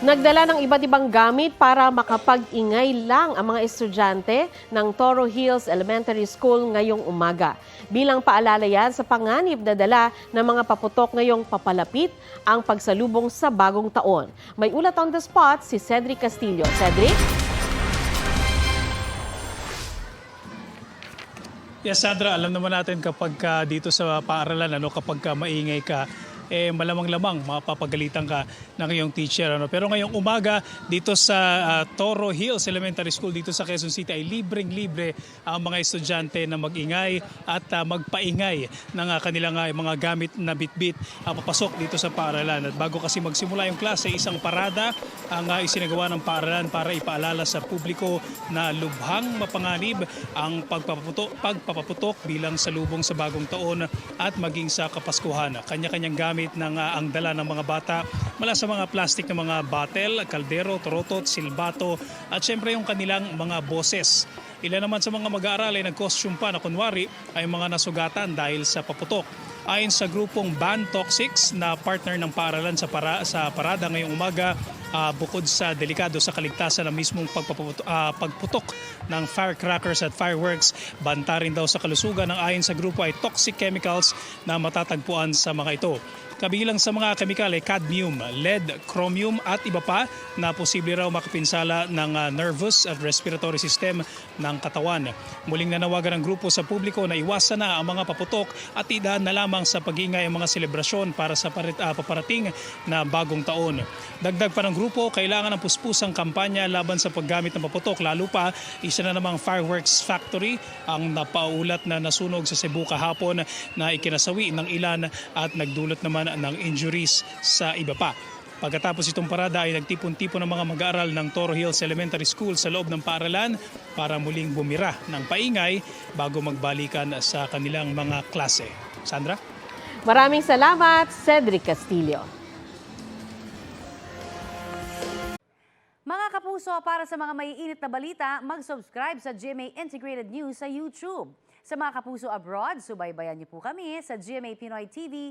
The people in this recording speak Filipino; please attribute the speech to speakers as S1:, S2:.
S1: Nagdala ng iba't ibang gamit para makapag-ingay lang ang mga estudyante ng Toro Hills Elementary School ngayong umaga. Bilang paalala yan sa panganib na dala ng mga paputok ngayong papalapit ang pagsalubong sa bagong taon. May ulat on the spot si Cedric Castillo. Cedric?
S2: Yes, Sandra, alam naman natin kapag ka dito sa paaralan, ano, kapag ka maingay ka, eh malamang-lamang mapapagalitan ka ng iyong teacher. Ano. Pero ngayong umaga dito sa ah, Toro Hills Elementary School dito sa Quezon City ay libreng-libre ang mga estudyante na magingay at ah, magpaingay ng ah, kanilang ah, mga gamit na bitbit ah, papasok dito sa paaralan. At bago kasi magsimula yung klase, isang parada ang ah, isinagawa ng paaralan para ipaalala sa publiko na lubhang mapanganib ang pagpapaputok, pagpapaputok bilang salubong sa bagong taon at maging sa Kapaskuhan. Kanya-kanyang gamit ng ah, ang dala ng mga bata mula sa mga plastic na mga bottle, kaldero, torotot, silbato at syempre yung kanilang mga boses. Ilan naman sa mga mag-aaral ay nag-costume pa na kunwari ay mga nasugatan dahil sa paputok. Ayon sa grupong Ban Toxics na partner ng paaralan sa, para, sa parada ngayong umaga, ah, bukod sa delikado sa kaligtasan ng mismong pagpaputo, ah, pagputok ng firecrackers at fireworks, banta rin daw sa kalusugan ng ayon sa grupo ay toxic chemicals na matatagpuan sa mga ito. Kabilang sa mga kemikal ay cadmium, lead, chromium at iba pa na posible raw makapinsala ng ah, nervous at respiratory system ng katawan. Muling nanawagan ng grupo sa publiko na iwasan na ang mga paputok at idaan na lamang sa pag-ingay ang mga selebrasyon para sa ah, paparating na bagong taon. Dagdag pa ng grupo, kailangan ng puspusang kampanya laban sa paggamit ng paputok lalo pa isa na namang fireworks factory ang napaulat na nasunog sa Cebu kahapon na ikinasawi ng ilan at nagdulot naman ng injuries sa iba pa. Pagkatapos itong parada ay nagtipon-tipon ng mga mag-aaral ng Toro Hills Elementary School sa loob ng paaralan para muling bumira ng paingay bago magbalikan sa kanilang mga klase. Sandra?
S1: Maraming salamat, Cedric Castillo.
S3: Mga kapuso, para sa mga maiinit na balita, mag-subscribe sa GMA Integrated News sa YouTube. Sa mga kapuso abroad, subaybayan niyo po kami sa GMA Pinoy TV